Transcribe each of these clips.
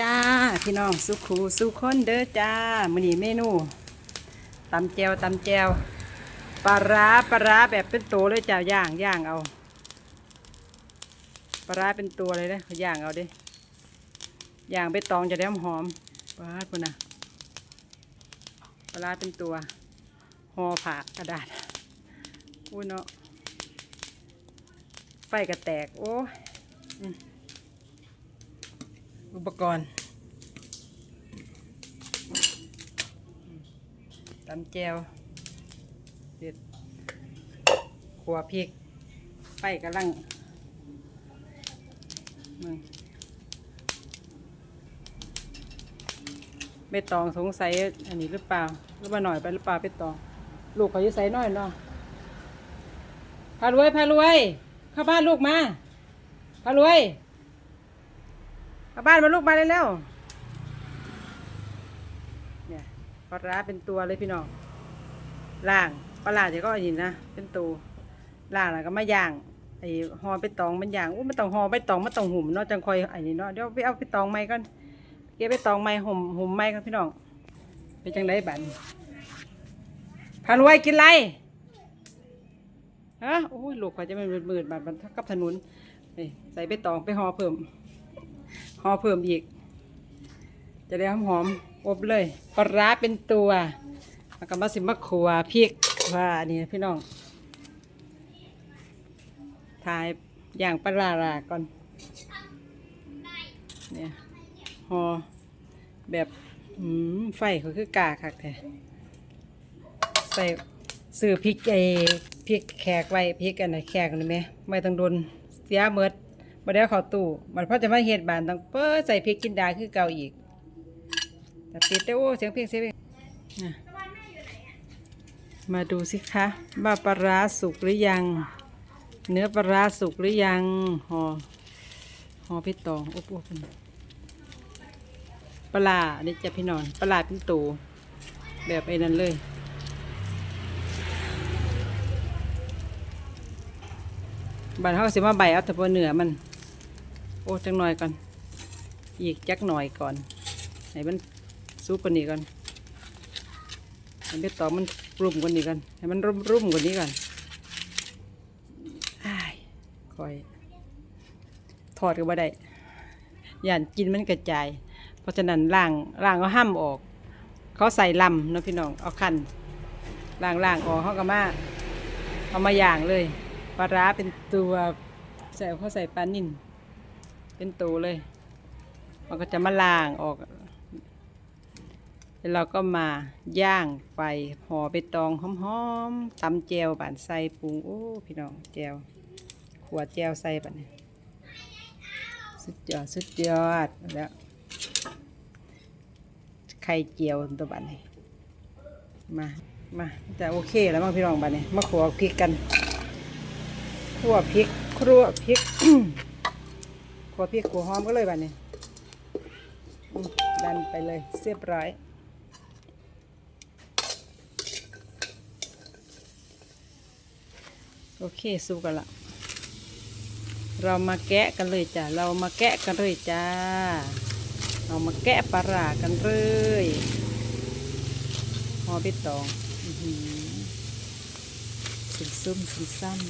จ้าพี่น้องสุขูสุขคนเด้อจ้ามื้อนี้เมนูตำแจวตำแจวปลาร้าปลาร้าแบบเป็นตัวเลยจ้าย่างย่างเอาปลาร้าเป็นตัวเลยนะย่างเอาด้ย่างไปตองจะได้หอมปลาดพุ่นนะปลาร้าเป็นตัวห่อผ่ากระดาษอุ้ยเนาะไฟกระแตกโอ้ อุปกรณ์ตำแจวเด็ดขัวพริกไฟกำลังมึงไม่ตองสงสัยอันนี้หรือเปล่าหรือว่าหน่อยไปหรือเปล่าไปตอง ลูกเขาจะใส่น้อยเนาะพารวยพารวย เข้าบ้านลูกมาพารวย เอาบ้านมาลูกมาเร็วๆเนี่ยปลาร้าเป็นตัวเลยพี่น้องล่างปลาร้าจะก็อันนี้นะเป็นตัวล่างแล้วก็มาย่างไอ้ห่อไปตองมันย่างอู้มันต้องห่อไปตองมันต้องหุ่มเนาะจังคอยไอ้นี่เนาะเดี๋ยวไปเอาไปตองไม้ก่อนเก็บไปตองไม้ห่มห่มไม้ก่อนพี่น้องเป็นจังไดบันพานไว้กินไรฮะโอ้ยลูกเขาจะไม่มืดๆบัดมันกับถนนใส่ไปตองไปห่อเพิ่ม อเพิ่มอีก จะได้หอมหอมๆอบเลยปลาเป็นตัวแล้วก็มาสิมาขัวพริกว่านี่พี่น้องทายอย่างปลาราก่อนเนี่ยห่อแบบอืมไฟเขาคือกาคักแท้ใส่ซื้อพริกไอพริกแขกไว้พริกอันไหนแขกนี่ไหมไม่ต้องโดนเสียเมด มาได้เข้าตู้มันพอจะมาเฮ็ดบานต้องเปิดใส่พริกกินดาคือเก่าอีกแต่ปิดได้โอ้เสียงเพลงเสียงเพลงมาดูสิคะว่าปลาร้าสุกหรือยัง เนื้อปลาร้าสุกหรือยังห่อห่อพี่ตองอบอบปลาร้าอันนี่จะพี่นอนปลาเป็นตูแบบไอ้นั้นเลยบัดเขาสิมาใบเอาแต่พอเหนือมัน โอ้จังหน่อยก่อน อีกจักหน่อยก่อนให้มันซุปกว่านี้ก่อนให้ไปตอมันรุ่มกว่านี้ก่อนให้มันรุ่มรุ่มกว่านี้ก่อนอ้คอยทอดก็บ่ได้ย่านกินมันกระจาย เพราะฉะนั้นล่างล่างก็ห้ามออก เขาใส่ลำนะพี่น้องเอาคันล่างล่างออกเขาก็มาเอามาอย่างเลยปลาร้าเป็นตัวใส่เขาใส่ปลานิ่น เป็นตัวเลย มันก็จะมาล้างออก แล้วเราก็มาย่างไปห่อไปตองหอมๆตำแจวบานใส่ปรุงโอ้พี่น้องแจวขวดแจวใส่บัดนี้สุดยอดสุดยอดแล้วไข่เจียวตัวบัดนี้มา มาจะโอเคแล้วมั้งพี่น้องบัดนี้มาขัวพริกกันขัวพริกครัวพริก ขัวพริกขัวหอมก็เลยแบบนี้ดันไปเลยเรียบร้อยโอเคสู้กันละเรามาแกะกันเลยจ้ะ เรามาแกะกันเลยจ้า เรามาแกะปลาร้ากันเลยหอปิตองอื้อหือสินซุ่มสินซ้ำ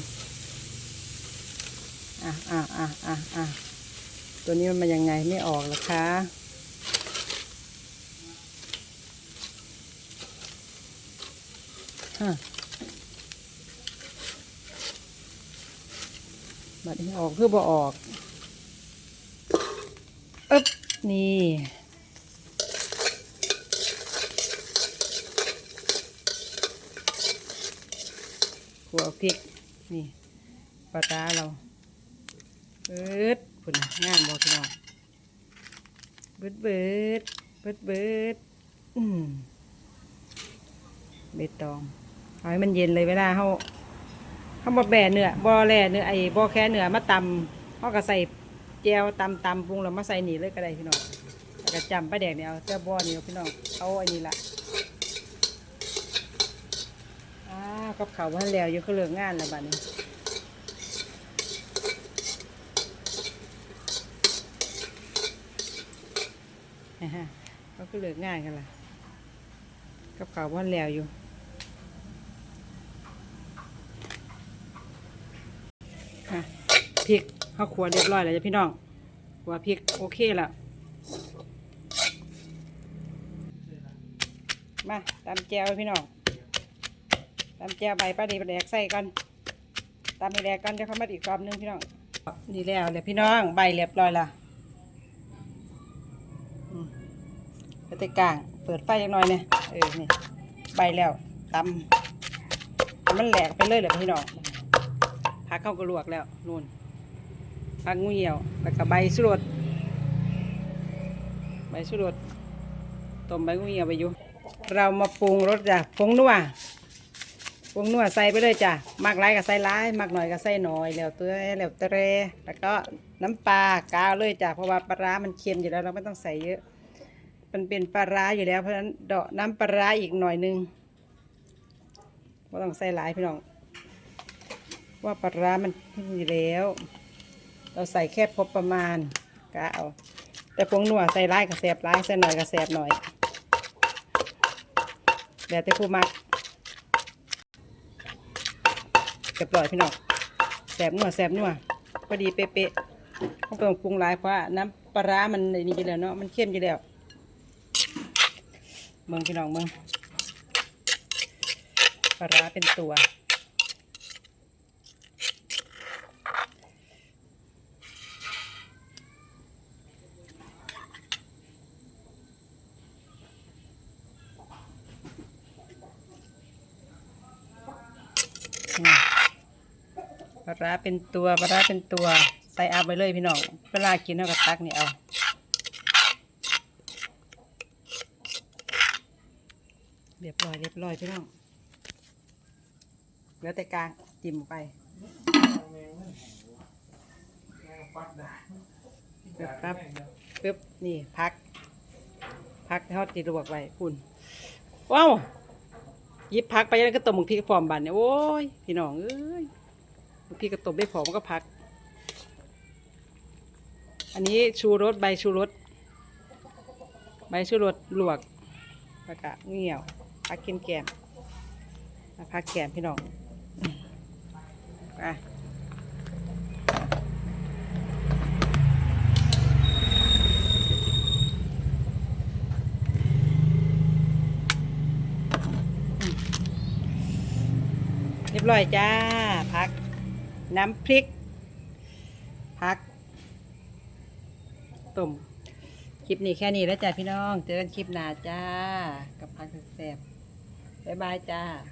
อะอะอะอะอะ ตัวนี้มันมายังไงไม่ออกล่ะคะฮะบัดนี้ออกคือบ่ออกอึ๊บนี่ขัวพริก นี่ปลาตาเราเบิด พุ่นะงามบ่พี่น้องเบิดเบิดเบิดเบิดอืมเบตองเอาให้มันเย็นเลยเวลาเขาเขาบ่แบะเนื้อบ่แล่เนื้อไอ้บ่แค่เนื้อมาตำเขาก็ใส่แจวตำตำปรุงแล้วมาใส่นี่เลยก็ได้พี่น้องแล้วก็จำปลาแดกเนี่ยเอาเจ้าบ่อนี่เอาพี่น้องเอาอันนี้ละอ้าวกับเขาวว่าแล้วอยู่เขาเลิกงานแล้วบัดนี้ อ นะฮะ เขาก็เลือกง่ายกันล่ะกับข้าวว่านแล้วอยู่ค่ะพริกข้าวขัวเรียบร้อยแล้วจ้ะพี่น้องขัวพริกโอเคแล้วมาตำแจวพี่น้องตำแจวใบปลาดีปลาแดกใส่ก่อนตำไปแดกก่อนเดี๋ยวเขามาอีกรอบนึงพี่น้องนี่แล้วเลยพี่น้องใบเรียบร้อยละ กลาง เปิดไฟยังน้อยเนี่ยเออนี่ใบแล้วตำมันแหลกไปเลยเลยพี่น้องพักเข้ากระลวกแล้วนู่นพักงูเหี่ยวแล้วก็ใบสุรสใบสุรสต้มใบงูเหี่ยวไปอยู่ เรามาปรุงรสจ้ะผงนัวผงนัวใส่ไปเลยจ้ะมากไรก็ใส่ร้ายมากหน่อยก็ใส่หน่อยแล้วเต้ยแล้วเตรแล้วก็น้ำปลากาวเลยจ้ะเพราะว่าปลาร้ามันเค็มอยู่แล้วเราไม่ต้องใส่เยอะ มันเป็นปลาร้าอยู่แล้ว เพราะฉะนั้นเดาะน้ำปลาร้าอีกหน่อยนึงว่าต้องใส่หลายพี่น้อง ว่าปลาร้ามันอยู่แล้ว เราใส่แค่พอประมาณกะเอาแต่ผงหนัวใส่ร้ายกับแสบร้ายใส่หน่อยกับแสบหน่อยแล้วแต่ผู้มักเรียบร้อยพี่น้องแสบนัวแสบนัวพอดีเป๊ะๆต้องปรุงหลายเพราะว่าน้ำปลาร้ามันนี่อยู่แล้วเนาะมันเข้มอยู่แล้ว เมืองพี่น้องเมืองปลาร้าเป็นตัว ปลาร้าเป็นตัวปลาร้าเป็นตัว ใส่เอาไปเลยพี่น้องเวลากินเอากับตักนี่เอา รียบร้อยเรียบร้อยพี่น้องเหลือแต่กลางจิ้มไปปึ๊บครับปึ๊บนี่พัก พักทอดตีลวกไว้คุณว้าวยิบพักไปแล้วก็ต้มหมึกพริกพร้อมบันเนี่ยโอ้ยพี่น้องเอ้ยมึกพริกก็ต้มได้พอมก็พัก อันนี้ชูรสใบชูรสใบชูรสลวกแล้วก็เงี่ยว พักกินแกมมาพักแกมพี่น้องอะเรียบร้อยจ้าพักน้ำพริกพักต้มคลิปนี้แค่นี้แล้วจ้าพี่น้อง เจอกันคลิปหน้าจ้า กับพักแซ่บๆ บ๊ายบายจ้า